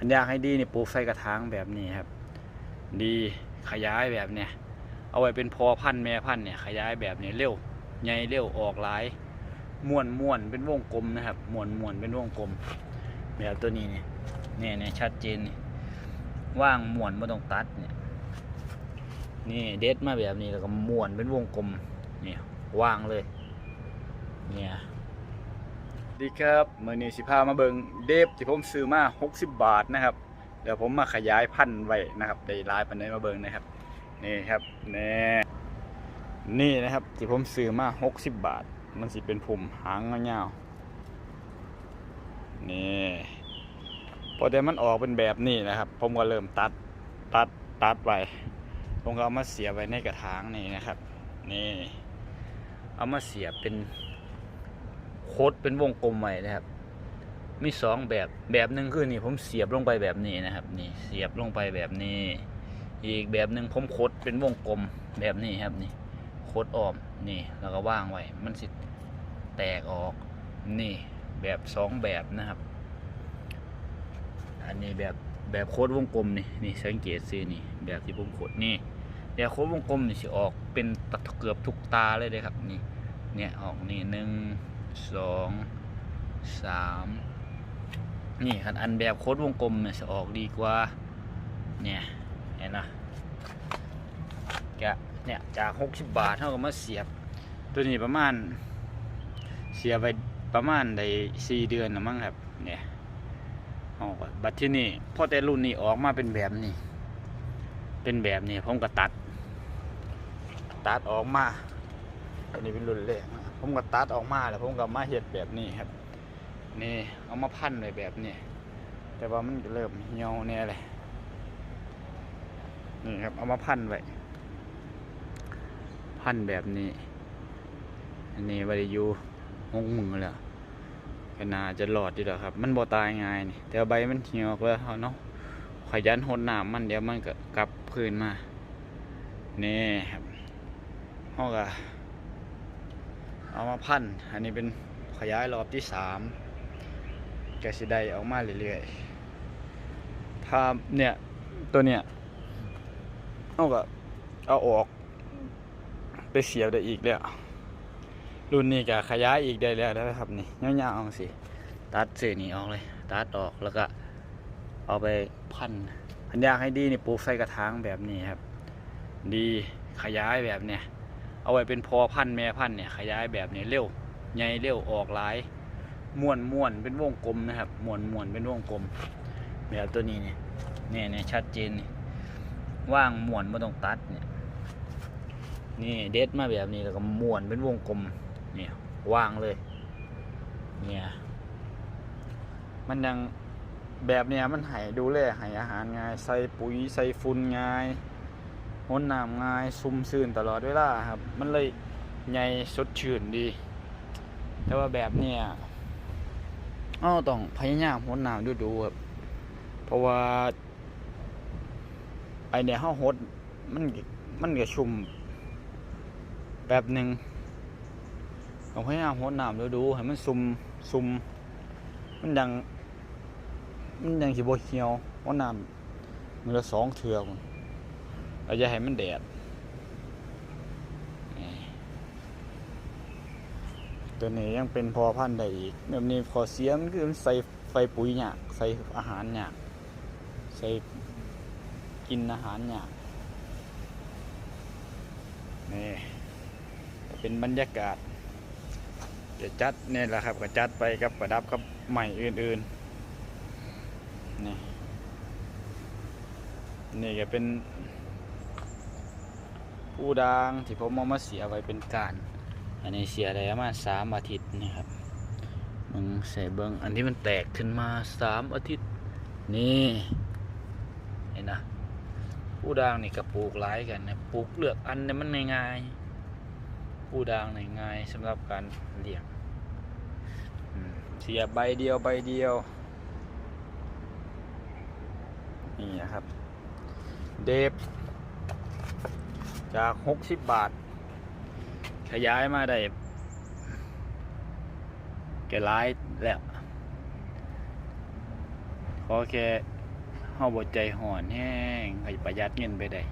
อันยากให้ดีนี่ปลูกใส่กระถางแบบนี้ครับ ดีขยายแบบเนี้ยเอาไว้เป็นพอพันธุ์แม่พันธุ์เนี่ยขยายแบบนี้เร็วใหญ่เร็วออกหลายม้วนม้วนเป็นวงกลมนะครับม้วนม้วนเป็นวงกลม แบบตัวนี้เนี่ยเนี่ยเนี่ยชัดเจนนี่ว่างม้วนไม่ต้องตัดเนี่ยนี่เด็ดมาแบบนี้แล้วก็ม้วนเป็นวงกลมเนี่ยว่างเลย เนี่ย ดีครับมือนี้สิพามาเบิงเดฟที่ผมซื้อมา 60 บาทนะครับ เดี๋ยวผมมาขยายพันธุ์ไว้นะครับได้ลายปันได้มาเบิงนะครับ นี่ครับนี่นี่นะครับที่ผมซื้อมา 60 บาท มันสิเป็นผมหางเงาวๆนี่พอแต่มันออกเป็นแบบนี้นะครับ ผมก็เริ่มตัดตัดตัดไว้ผมก็เอามาเสียบไว้ในกระถางนี่นะครับ นี่ เอามาเสียบเป็น โคดเป็นวงกลมไว้นะครับ มีสองแบบแบบหนึ่งคือนี่ผมเสียบลงไปแบบนี้นะครับ นี่เสียบลงไปแบบนี้ อีกแบบหนึ่งผมโคดเป็นวงกลมแบบนี้ครับนี่โคดออมนี่แล้วก็ว่างไว้มันสิแตกออกนี่แบบสองแบบนะครับ อันนี้แบบแบบโคดวงกลมนี่นี่สังเกตสินี่แบบที่ผมโคดนี่เดี๋ยวโคดวงกลมนี่สิออกเป็นตะเกือบทุกตาเลยเลยครับนี่เนี่ยออกนี่หนึ่ง สองสามนี่คันอันแบบโค้ดวงกลมเนี่ยจะออกดีกว่า เนี่ยเห็นนะแกเนี่ยจากหกสิบบาทเท่ากับมาเสียบ ตัวนี้ประมาณ เสียไปประมาณได้สี่เดือนนะมั้งครับ เนี่ยออกบัตรที่นี่พอแต่รุ่นนี้ออกมาเป็นแบบนี้ เป็นแบบนี้ผมก็ตัด ตัดออกมาอันนี้เป็นรุ่นแรกนะ ผมก็ตัดออกมาแล้วผมก็มาเห็ดแบบนี้ครับ นี่เอามาพันไว้แบบนี้แต่ว่ามันเริ่มเหี่ยวเนี่ยเลยนี่ครับเอามาพันไว้พันแบบนี้ อันนี้วาริยูหงมือแล้วก็น่าจะหลอดดีแล้วครับ มันบ่ตายง่ายนี่แต่ใบมันเหี่ยวแล้วเนาะขยันหดหน้ำมันเดี๋ยวมันก็กลับคืนมา นี่ครับห้องก็ เอามาพัน อันนี้เป็นขยายรอบที่สามแกสิได้ออกมาเรื่อยๆ ถ้าเนี่ยตัวเนี่ยเอาก็เอาออก ไปเสียบได้อีกแล้วรุ่นนี้ก็ขยายอีกได้แล้วนะครับนี่ยาวๆสิ ตัดเศษนี้ออกเลย ตัดออกแล้วก็เอาไปพัน พันยากให้ดีนี่ปลูกใส่กระถางแบบนี้ครับ ดีขยายแบบเนี้ย เอาไว้เป็นพอพันแม่พันเนี่ยขยายแบบนี้เร็วใหญ่เร็วออกหลายม้วนม้วนเป็นวงกลมนะครับม้วนม้วนเป็นวงกลม แบบตัวนี้เนี่ยเนี่ยเนี่ยชัดเจนนี่ว่างม้วนไม่ต้องตัดเนี่ยนี่เด็ดมาแบบนี้แล้วก็ม้วนเป็นวงกลมเนี่ยว่างเลยเนี่ยมันยังแบบเนี้ยมันให้ดูแลให้อาหารง่ายใส่ปุ๋ยใส่ฝุ่นง่าย หนน้ำง่ายซุ่มซื่นตลอดเวลาครับ มันเลยใหญ่สดชื่นดี แต่ว่าแบบเนี้ยอ้าต้องพยายามหดน้ำดูดูครับ เพราะว่า ไอเนี่ยเฮาหดมันมันก็ชุ่มแบบหนึ่งต้องพยายามหดน้ำดูดูให้มันซุ่มซุ่มมันยัง มันยังสิบ่เหียวเพราะน้ำมันละสองเทือน เราจะให้มันแดด ตัวนี้ยังเป็นพอพันธุ์ได้อีกแบบนี้พอเสียมันคือมันใส่ไฟปุ๋ยหยากใส่อาหารหยากใส่กินอาหารหยากนี่เป็นบรรยากาศจะจัดเนี่ยแหละครับก็จัดไปกับประดับกับใหม่อื่นๆนี่นี่ก็เป็น ผู้ดางที่ผมเอามาเสียไว้เป็นการ อันนี้เสียได้ปรมาสามอาทิตย์นี่ครับมึงใส่เบิ้งอันที่มันแตกขึ้นมาสามอาทิตย์นี่เห็นนะผู้ดางนี่กับปลูกหลายกันนะปลูกเลือกอันเนี่ยมันง่ายๆผู้ดางง่ายสำหรับการเลี้ยงเสียใบเดียวใบเดียวนี่นะครับ เดฟ จาก 60 บาท ขยายมาได้แก่ร้ายแล้ว ขอแค่าบ่ใจห่อนแห้งให้ประหยัดเงินไปได้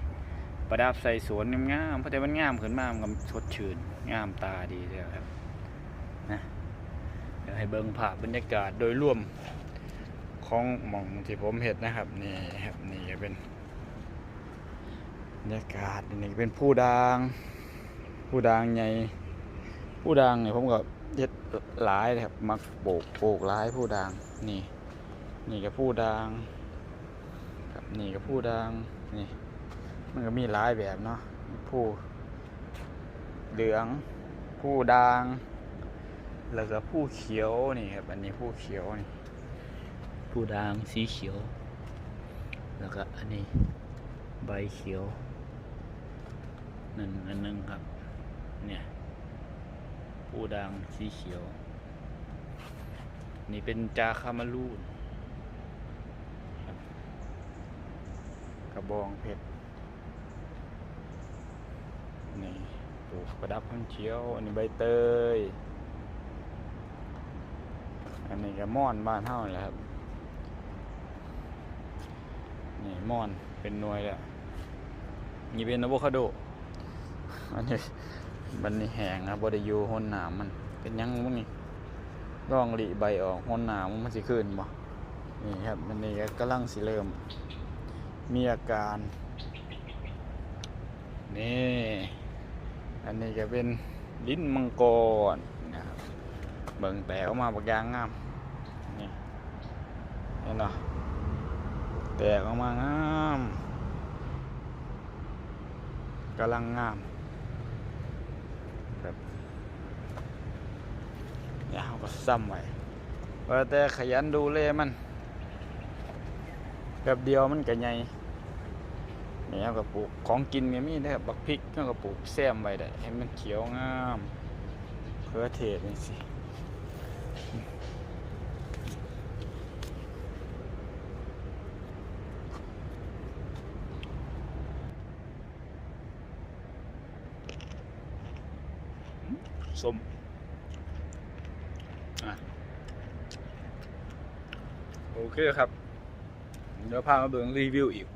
ประดับใส่สวนงามๆเพราะแต่มันงามขึ้นมามันก็สดชื่นงามตาดีเลยครับนะเดี๋ยวให้เบิ่งภาพบรรยากาศโดยรวมของหม่องที่ผมเห็นนะครับนี่ครับนี่ก็เป็น บรรยากาศนี่เป็นผู้ดาง ผู้ดางใหญ่ผู้ดางเนี่ยผมก็เฮ็ดหลายเลยครับมักปลูกปลูกหลายผู้ดางนี่นี่ก็ผู้ดางครับนี่ก็ผู้ดางนี่ มันก็มีหลายแบบเนาะผู้เหลืองผู้ดางแล้วก็ผู้เขียวนี่ครับอันนี้ผู้เขียวนี่ผู้ดางสีเขียว แล้วก็อันนี้ใบเขียว หนึ่งอันนึงครับ เนี่ยผู้ดางสีเขียว นี่เป็นจาคามารูนกระบองเพชรนี่ปลูกประดับข้างเชียว อันนี้ใบเตย อันนี้ก็ม่อนบ้านเท่านั่นแหละครับ นี่ม่อนเป็นหน่วยแล้วนี่เป็นอะโวคาโด อันนี้บันนี้แห้งครับบไดิยูหนหนามมันเป็นยังมึงนี่ร่องหลีใบออกหนหนามมันสิขึ้นบ่นี่ครับมันนี่ก็ลังสิเริ่ม มีอาการ นี่ อันนี้ก็เป็นลิ้นมังกรนะครับเบิ่งแตกออกมาบักยางงามนี่เห็นเนาะแตกออกมางามกำลังงามแบบเนี่ยเขา ก็ซ้ำไว้ว่าแต่ขยันดูแลมันแบบเดียวมันก็ใหญ่นี่เอากระปลูกของกินก็มีได้บักพริกก็กระปลูกแซมไว้ได้ให้มันเขียวงามเพื่อเทศนี่สิสมอะโอ เคครับเดี๋ยวพามาเบิ่งรีวิวอีก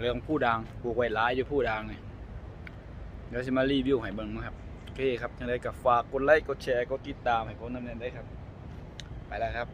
เรื่องผู้ดังผูกไว้ร้ายอยู่ผู้ดังเนี่ยเดี๋ยวจะมารีวิวให้เบิ่งนะครับโอเคครับยังไงก็ฝากกดไลค์กดแชร์กดติดตามให้ผมนำเนินได้ครับ ไปแล้วครับ